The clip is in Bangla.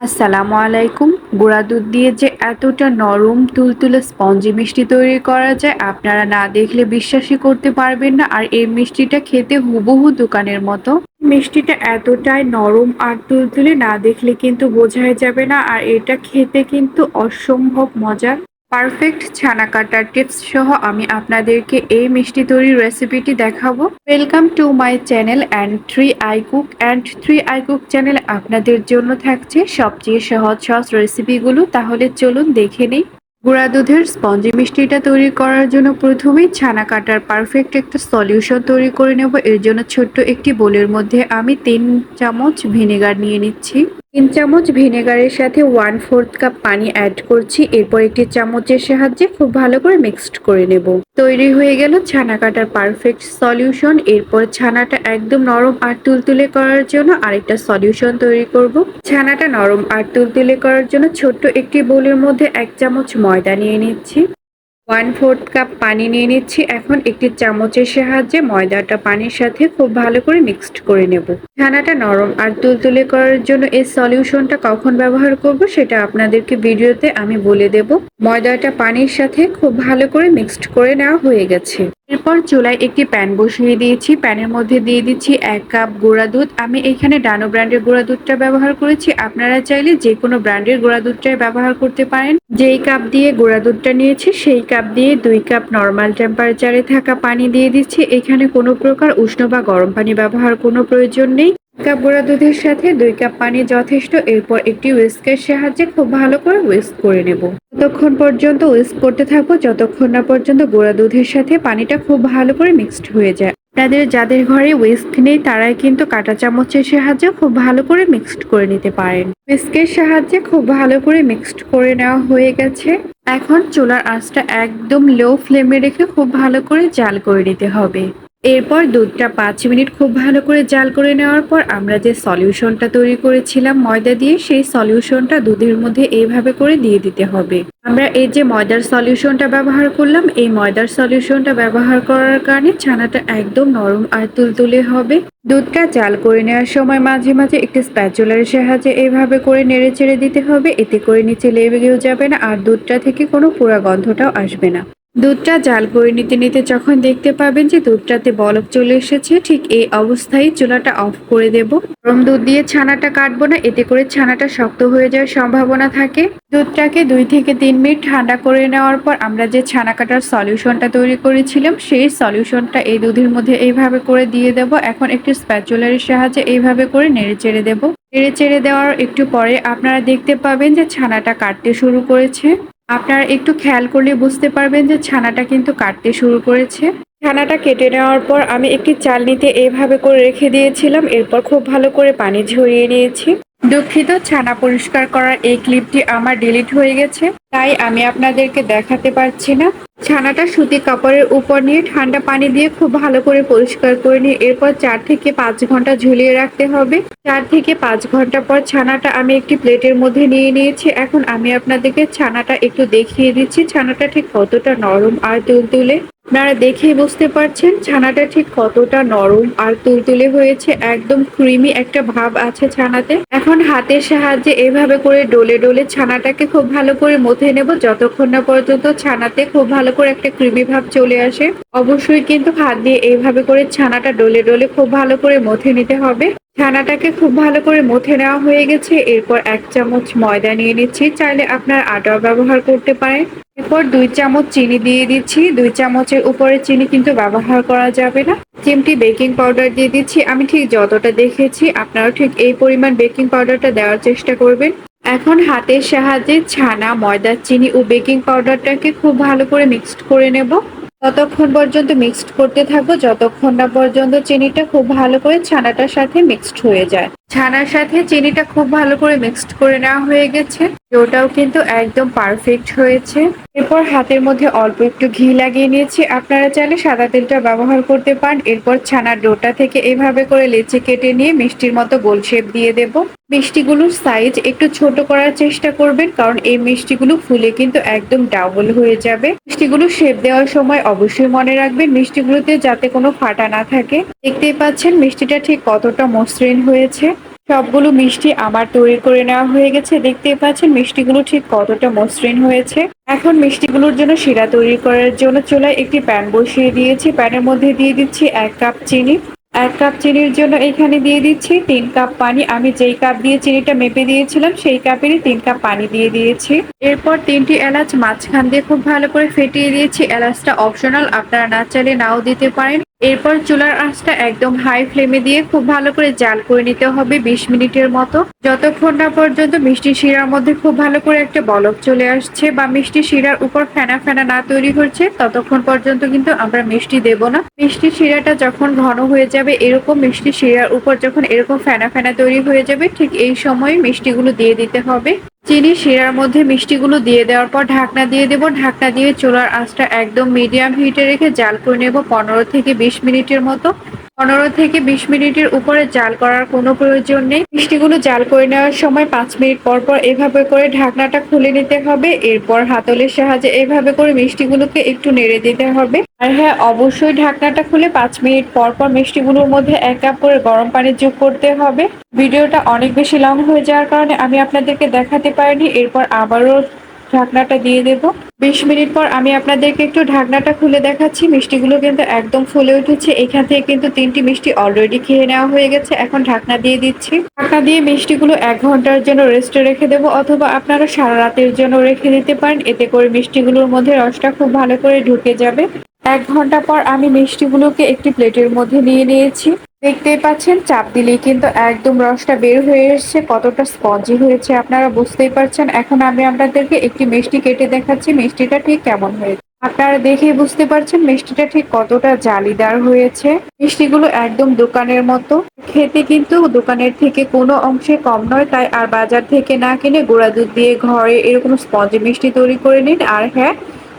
আসসালামু আলাইকুম। গুঁড়া দুধ দিয়ে যে এতটা নরম, তুলতুলে স্পঞ্জি মিষ্টি তৈরি করা যায়, আপনারা না দেখলে বিশ্বাসই করতে পারবেন না। আর এই মিষ্টিটা খেতে হুবহু দোকানের মতো। মিষ্টিটা এতটাই নরম আর তুলতুলে না দেখলে কিন্তু বোঝাই যাবে না। আর এটা খেতে কিন্তু অসম্ভব মজার। পারফেক্ট ছানা কাটার টিপস সহ আমি আপনাদেরকে এই মিষ্টি তৈরির রেসিপিটি দেখাবো। Welcome to my channel and three I cook and three I cook channel আপনাদের জন্য থাকছে সবচেয়ে সহজ সহজ রেসিপিগুলো। তাহলে চলুন দেখে নিই। গুঁড়া দুধের স্পঞ্জি মিষ্টিটা তৈরি করার জন্য প্রথমেই ছানা কাটার পারফেক্ট একটা সলিউশন তৈরি করে নেব। এর জন্য ছোট্ট একটি বোলের মধ্যে আমি তিন চামচ ভিনেগার নিয়ে নিচ্ছি। তিন চামচ ভিনেগারের সাথে ওয়ান ফোর্থ কাপ পানি অ্যাড করছি, এরপর একটি চামচের সাহায্যে খুব ভালো করে মিক্সড করে নেব। তৈরি হয়ে গেল ছানা কাটার পারফেক্ট সলিউশন এরপর ছানাটা একদম নরম আর তুলতুলে করার জন্য আরেকটা সলিউশন তৈরি করব। ছানাটা নরম আর তুলতুলে করার জন্য ছোট্ট একটি বোলের মধ্যে এক চামচ ময়দা নিয়ে নিচ্ছি। ওয়ান ফোর্থ কাপ পানি নিয়ে নিচ্ছি। এখন একটি চামচের সাহায্যে ময়দাটা পানির সাথে খুব ভালো করে মিক্সড করে নেব। ছানাটা নরম আর তুলতুলে করার জন্য এই সলিউশনটা কখন ব্যবহার করব সেটা আপনাদেরকে ভিডিওতে আমি বলে দেব। ময়দাটা পানির সাথে খুব ভালো করে মিক্সড করে নেওয়া হয়ে গেছে। এরপর চুলায় একটি প্যান বসিয়ে দিয়েছি। প্যানের মধ্যে দিয়ে দিচ্ছি এক কাপ গুঁড়া দুধ। আমি এখানে ডানো ব্র্যান্ডের গুঁড়া দুধটা ব্যবহার করেছি। আপনারা চাইলে যে কোনো ব্র্যান্ডের গুঁড়া দুধটাই ব্যবহার করতে পারেন। যেই কাপ দিয়ে গুঁড়া দুধটা নিয়েছি, সেই কাপ দিয়ে দুই কাপ নর্মাল টেম্পারেচারে থাকা পানি দিয়ে দিচ্ছি। এখানে কোনো প্রকার উষ্ণ বা গরম পানি ব্যবহার কোনো প্রয়োজন নেই। কাপ গোড়া দুধের সাথে দুই কাপ পানি যথেষ্ট, এরপর একটি উইস্কের সাহায্যে খুব ভালো করে উইস্ক করে নেব। ততক্ষণ পর্যন্ত উইস্ক করতে থাকব, যতক্ষণ না পর্যন্ত গুঁড়া দুধের সাথে পানিটা খুব ভালো করে মিক্সড হয়ে যায়। আপনাদের যাদের ঘরে উইস্ক নেই, তারাই কিন্তু কাঁটা চামচের সাহায্যে খুব ভালো করে মিক্সড করে নিতে পারেন। উইস্কের সাহায্যে খুব ভালো করে মিক্সড করে নেওয়া হয়ে গেছে। এখন চুলার আঁচটা একদম লো ফ্লেমে রেখে খুব ভালো করে জাল করে নিতে হবে। এরপর দুধটা পাঁচ মিনিট খুব ভালো করে জাল করে নেওয়ার পর আমরা যে সলিউশনটা তৈরি করেছিলাম ময়দা দিয়ে, সেই সলিউশনটা দুধের মধ্যে এইভাবে করে দিয়ে দিতে হবে। আমরা এই যে ময়দার সলিউশনটা ব্যবহার করলাম, এই ময়দার সলিউশনটা ব্যবহার করার কারণে ছানাটা একদম নরম আর তুলতুলে হবে। দুধটা জাল করে নেওয়ার সময় মাঝে মাঝে একটি স্প্যাচুলার সাহায্যে এইভাবে করে নেড়ে চেড়ে দিতে হবে। এতে করে নিচে লেবেগেও যাবে না আর দুধটা থেকে কোনো পুরা গন্ধটাও আসবে না। দুধটা জাল করে নিতে নিতে যখন দেখতে পাবেন যে দুধটাতে বলক চলে এসেছে, ঠিক এই অবস্থায় চুলাটা অফ করে দেব। গরম দুধ দিয়ে ছানাটা কাটবো না, এতে করে ছানাটা শক্ত হয়ে যাওয়ার সম্ভাবনা থাকে। দুধটাকে দুই থেকে তিন মিনিট ঠান্ডা করে নেওয়ার পর আমরা যে ছানা কাটার সলিউশনটা তৈরি করেছিলাম, সেই সলিউশনটা এই দুধের মধ্যে এইভাবে করে দিয়ে দেব। এখন একটি স্প্যাচুলারের সাহায্যে এইভাবে করে নেড়ে চেড়ে দেবো। নেড়ে চেড়ে দেওয়ার একটু পরে আপনারা দেখতে পাবেন যে ছানাটা কাটতে শুরু করেছে। আপনারা একটু খেয়াল করলে বুঝতে পারবেন যে ছানাটা কিন্তু কাটতে শুরু করেছে। ছানাটা কেটে নেওয়ার পর আমি একটি চালনিতে এভাবে করে রেখে দিয়েছিলাম, এরপর খুব ভালো করে পানি ঝরিয়ে নিয়েছি। দুঃখিত, ছানা পরিষ্কার করার এই ক্লিপটি আমার ডিলিট হয়ে গেছে, তাই আমি আপনাদেরকে দেখাতে পারছি না। ছানাটা সুতি কাপড়ের উপর নিয়ে ঠান্ডা পানি দিয়ে খুব ভালো করে পরিষ্কার করে নিয়ে এরপর চার থেকে পাঁচ ঘণ্টা ঝুলিয়ে রাখতে হবে। চার থেকে পাঁচ ঘণ্টা পর ছানাটা আমি একটি প্লেটের মধ্যে নিয়ে নিয়েছি। এখন আমি আপনাদেরকে ছানাটা একটু দেখিয়ে দিচ্ছি। ছানাটা ঠিক কতটা নরম আর তুলতুলে। আপনারা দেখেই বুঝতে পারছেন ছানাটা ঠিক কতটা নরম আর তুলতুলে হয়েছে, একদম ক্রিমি একটা ভাব আছে ছানাতে। এখন হাতের সাহায্যে এভাবে করে ডলে ডলে ছানাটাকে খুব ভালো করে মথে নেব, যতক্ষণ না পর্যন্ত ছানাতে খুব ভালো করে একটা ক্রিমি ভাব চলে আসে। অবশ্যই কিন্তু হাত দিয়ে এইভাবে করে ছানাটা ডলে ডলে খুব ভালো করে মথে নিতে হবে। ছানাটাকে খুব ভালো করে মথে নেওয়া হয়ে গেছে। এরপর এক চামচ ময়দা নিয়ে নিচ্ছি। চাইলে আপনার আটাও ব্যবহার করতে পারেন। এরপর দুই চামচ চিনি দিয়ে দিচ্ছি। দুই চামচের উপরে চিনি কিন্তু ব্যবহার করা যাবে না। চিমটি বেকিং পাউডার দিয়ে দিচ্ছি। আমি ঠিক যতটা দেখেছি, আপনারাও ঠিক এই পরিমাণ বেকিং পাউডারটা দেওয়ার চেষ্টা করবেন। এখন হাতের সাহায্যে ছানা, ময়দা, চিনি ও বেকিং পাউডারটাকে খুব ভালো করে মিক্সড করে নেব। ততক্ষণ পর্যন্ত মিক্সড করতে থাকব। যতক্ষণ না পর্যন্ত চিনিটা খুব ভালো করে ছানাটার সাথে মিক্সড হয়ে যায়। ছানার সাথে চিনিটা খুব ভালো করে মিক্সড করে নেওয়া হয়ে গেছে। ওটাও কিন্তু একদম পারফেক্ট হয়েছে। এরপর হাতের মধ্যে অল্প একটু ঘি লাগিয়ে নিয়েছি। আপনারা চাইলে সাদা তেলটা ব্যবহার করতে পারেন। এরপর ছানার ডোটা থেকে এভাবে করে লেচি কেটে নিয়ে মিষ্টির মতো গোল শেপ দিয়ে দেব। মিষ্টিগুলোর সাইজ একটু ছোট করার চেষ্টা করবেন, কারণ এই মিষ্টিগুলো ফুলে কিন্তু একদম ডাবল হয়ে যাবে। মিষ্টিগুলো শেপ দেওয়ার সময় অবশ্যই মনে রাখবেন, মিষ্টিগুলোতে যাতে কোনো ফাটা না থাকে। দেখতেই পাচ্ছেন মিষ্টিটা ঠিক কতটা মসৃণ হয়েছে। সবগুলো মিষ্টি আমার তৈরি করে নেওয়া হয়ে গেছে। দেখতেই পাচ্ছেন মিষ্টিগুলো ঠিক কতটা মসৃণ হয়েছে। এখন মিষ্টিগুলোর জন্য শিরা তৈরি করার জন্য চুলায় একটি প্যান বসিয়ে দিয়েছি। প্যানের মধ্যে দিয়ে দিচ্ছি এক কাপ চিনি। এক কাপ চিনির জন্য এখানে দিয়ে দিচ্ছি তিন কাপ পানি। আমি যেই কাপ দিয়ে চিনিটা মেপে দিয়েছিলাম, সেই কাপেরই তিন কাপ পানি দিয়ে দিয়েছি। এরপর তিনটি এলাচ মাঝখান দিয়ে খুব ভালো করে ফেটিয়ে দিয়েছি। এলাচটা অপশনাল আপনারা না চাইলে নাও দিতে পারেন। এরপর চুলার আঁচটা একদম হাই ফ্লেমে দিয়ে খুব ভালো করে জাল করে নিতে হবে বিশ মিনিটের মতো। যতক্ষণ না পর্যন্ত মিষ্টি শিরার মধ্যে খুব ভালো করে একটা বলক চলে আসছে বা মিষ্টি শিরার উপর ফেনা ফেনা না তৈরি হচ্ছে, ততক্ষণ পর্যন্ত কিন্তু আমরা মিষ্টি দেব না। মিষ্টি শিরাটা যখন ঘন হয়ে যাবে, এরকম মিষ্টি শিরার উপর যখন এরকম ফেনা ফেনা তৈরি হয়ে যাবে, ঠিক এই সময় মিষ্টিগুলো দিয়ে দিতে হবে। চিনি শিরার মধ্যে মিষ্টিগুলো দিয়ে দেওয়ার পর ঢাকনা দিয়ে দেব। ঢাকনা দিয়ে চুলার আঁচটা একদম মিডিয়াম হিটে রেখে জাল করে নেব পনেরো থেকে বিশ মিনিটের মতো। পনেরো থেকে বিশ মিনিটের উপরে জাল করার কোনো প্রয়োজন নেই। মিষ্টিগুলো জাল করে নেওয়ার সময় পাঁচ মিনিট পর পর এভাবে করে ঢাকনাটা খুলে নিতে হবে। এরপর হাতলের সাহায্যে এভাবে করে মিষ্টিগুলোকে একটু নেড়ে দিতে হবে। আর হ্যাঁ অবশ্যই ঢাকনাটা খুলে পাঁচ মিনিট পর পর মিষ্টিগুলোর মধ্যে এক কাপ করে গরম পানি যোগ করতে হবে। ভিডিওটা অনেক বেশি লং হয়ে যাওয়ার কারণে আমি আপনাদেরকে দেখাতে পারিনি। এরপর আবারও ঢাকনাটা দিয়ে দেব। বিশ মিনিট পর আমি আপনাদেরকে একটু ঢাকনাটা খুলে দেখাচ্ছি। মিষ্টিগুলো কিন্তু একদম ফুলে উঠেছে। এখান থেকে কিন্তু তিনটি মিষ্টি অলরেডি খেয়ে নেওয়া হয়ে গেছে। এখন ঢাকনা দিয়ে দিচ্ছি। ঢাকনা দিয়ে মিষ্টিগুলো এক ঘণ্টার জন্য রেস্টে রেখে দেবো, অথবা আপনারা সারা রাতের জন্য রেখে দিতে পারেন। এতে করে মিষ্টিগুলোর মধ্যে রসটা খুব ভালো করে ঢুকে যাবে। এক ঘণ্টা পর আমি মিষ্টিগুলোকে একটি প্লেটের মধ্যে নিয়ে নিয়েছি। দেখতেই পাচ্ছেন, চাপ দিলেই কিন্তু একদম রসটা বের হয়ে এসছে, কতটা স্পঞ্জি হয়েছে আপনারা বুঝতেই পারছেন। এখন আমি আপনাদেরকে একটি মিষ্টি কেটে দেখাচ্ছি, মিষ্টিটা ঠিক কেমন হয়েছে। আপনারা দেখে বুঝতে পারছেন মিষ্টিটা ঠিক কতটা জালিদার হয়েছে। মিষ্টিগুলো একদম দোকানের মতো। খেতে কিন্তু দোকানের থেকে কোনো অংশে কম নয়, তাই আর বাজার থেকে না কিনে গুঁড়া দুধ দিয়ে ঘরে এরকম স্পঞ্জি মিষ্টি তৈরি করে নিন। আর হ্যাঁ